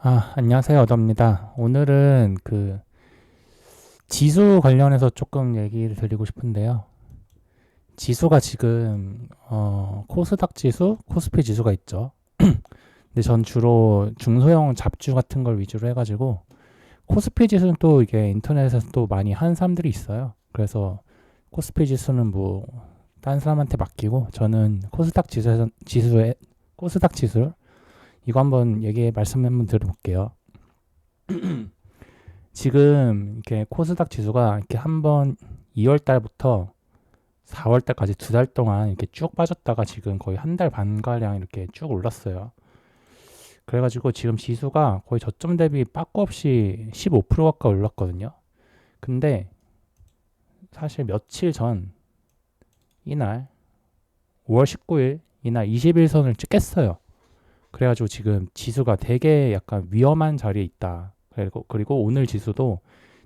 아, 안녕하세요. 어더입니다. 오늘은 그 지수 관련해서 조금 얘기를 드리고 싶은데요. 지수가 지금 어, 코스닥 지수, 코스피 지수가 있죠. 근데 전 주로 중소형 잡주 같은 걸 위주로 해가지고 코스피 지수는 또 이게 인터넷에서 또 많이 하는 사람들이 있어요. 그래서 코스피 지수는 뭐 딴 사람한테 맡기고 저는 코스닥 지수에서 지수에 코스닥 지수를 이거 한번 얘기 말씀 한번 들어볼게요. 지금 이렇게 코스닥 지수가 이렇게 한번 2월 달부터 4월 달까지 두 달 동안 이렇게 쭉 빠졌다가 지금 거의 한 달 반 가량 이렇게 쭉 올랐어요. 그래가지고 지금 지수가 거의 저점 대비 빠꾸 없이 15% 가까이 올랐거든요. 근데 사실 며칠 전 이날 5월 19일 이날 21선을 찍겠어요. 그래가지고 지금 지수가 되게 약간 위험한 자리에 있다. 그리고, 그리고 오늘 지수도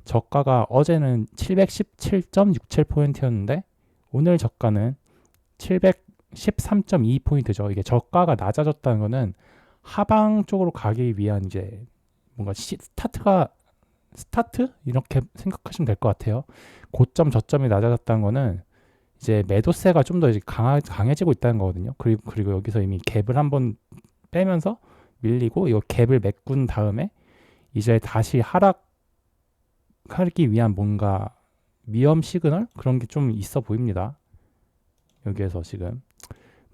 저가가 어제는 717.67포인트였는데 오늘 저가는 713.2포인트죠. 이게 저가가 낮아졌다는 거는 하방 쪽으로 가기 위한 이제 뭔가 시, 스타트가 스타트 이렇게 생각하시면 될 것 같아요. 고점 저점이 낮아졌다는 거는 이제 매도세가 좀 더 강해지고 있다는 거거든요. 그리고 그리고 여기서 이미 갭을 한번 빼면서 밀리고 이 갭을 메꾼 다음에 이제 다시 하락하기 위한 뭔가 위험 시그널 그런 게 좀 있어 보입니다. 여기에서 지금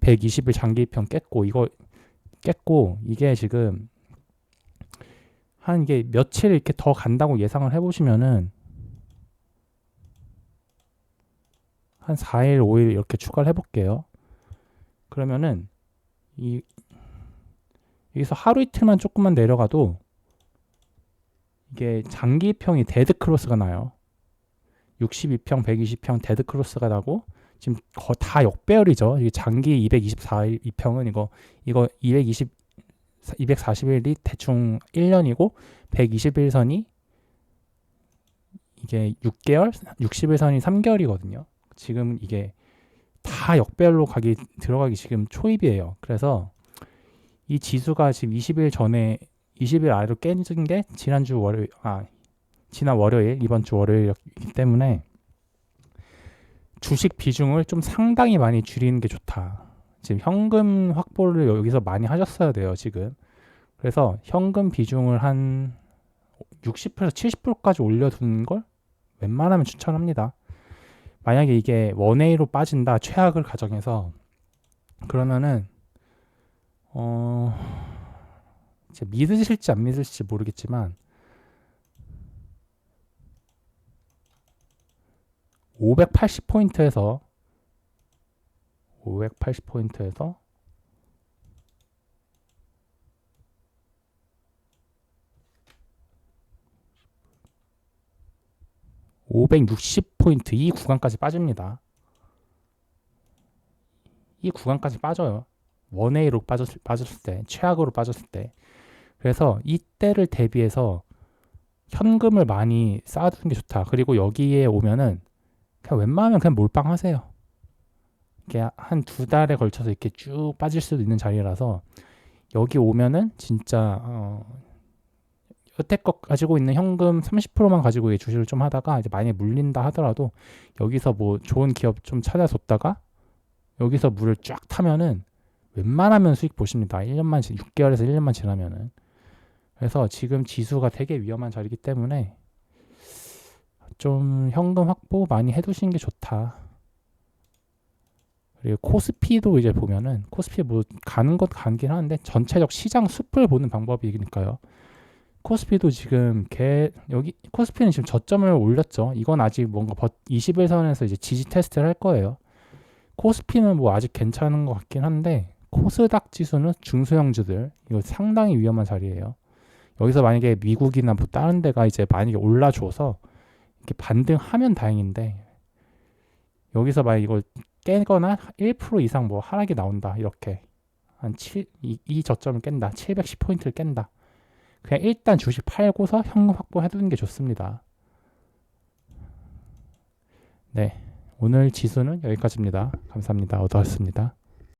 120일 장기평 깼고 이거 깼고 이게 지금 한게 며칠 이렇게 더 간다고 예상을 해보시면은 한 4일, 5일 이렇게 추가를 해볼게요. 그러면은 이 여기서 하루 이틀만 조금만 내려가도 이게 장기평이 데드 크로스가 나요. 62평, 120평 데드 크로스가 나고 지금 거다 역배열이죠. 이게 장기 224일 2평은 이거 이거 220 241일이 대충 1년이고 121선이 이게 6개월, 60일선이 3개월이거든요. 지금 이게 다 역배열로 가기 들어가기 지금 초입이에요. 그래서 이 지수가 지금 20일 전에 20일 아래로 깨진 게 지난주 월요일 아 지난 월요일 이번 주 월요일이기 때문에 주식 비중을 좀 상당히 많이 줄이는 게 좋다. 지금 현금 확보를 여기서 많이 하셨어야 돼요, 지금. 그래서 현금 비중을 한 60%에서 70%까지 올려두는 걸 웬만하면 추천합니다. 만약에 이게 원웨이로 빠진다, 최악을 가정해서 그러면은 어 이제 믿으실지 안 믿으실지 모르겠지만 580포인트에서 580포인트에서 (560포인트) 이 구간까지 빠집니다. 이 구간까지 빠져요. 원웨이로 빠졌을, 빠졌을 때, 최악으로 빠졌을 때. 그래서 이때를 대비해서 현금을 많이 쌓아두는 게 좋다. 그리고 여기에 오면은 그냥 웬만하면 그냥 몰빵하세요. 이게 한 두 달에 걸쳐서 이렇게 쭉 빠질 수도 있는 자리라서 여기 오면은 진짜 어, 여태껏 가지고 있는 현금 30%만 가지고 주식을 좀 하다가 이제 많이 물린다 하더라도 여기서 뭐 좋은 기업 좀 찾아줬다가 여기서 물을 쫙 타면은 웬만하면 수익 보십니다. 1년만 6개월에서 1년만 지나면은 그래서 지금 지수가 되게 위험한 자리이기 때문에 좀 현금 확보 많이 해두시는 게 좋다. 그리고 코스피도 이제 보면은 코스피 뭐 가는 것 가긴 하는데 전체적 시장 숲을 보는 방법이니까요. 코스피도 지금 개 여기 코스피는 지금 저점을 올렸죠. 이건 아직 뭔가 21선에서 이제 지지 테스트를 할 거예요. 코스피는 뭐 아직 괜찮은 것 같긴 한데 코스닥 지수는 중소형주들 이거 상당히 위험한 자리예요. 여기서 만약에 미국이나 뭐 다른 데가 이제 만약에 올라줘서 이렇게 반등하면 다행인데 여기서 만약 이걸 깨거나 1% 이상 뭐 하락이 나온다 이렇게 한 7, 이, 이 저점을 깬다 710포인트를 깬다. 그냥 일단 주식 팔고서 현금 확보해 두는 게 좋습니다. 네 오늘 지수는 여기까지입니다. 감사합니다. 어떠셨습니다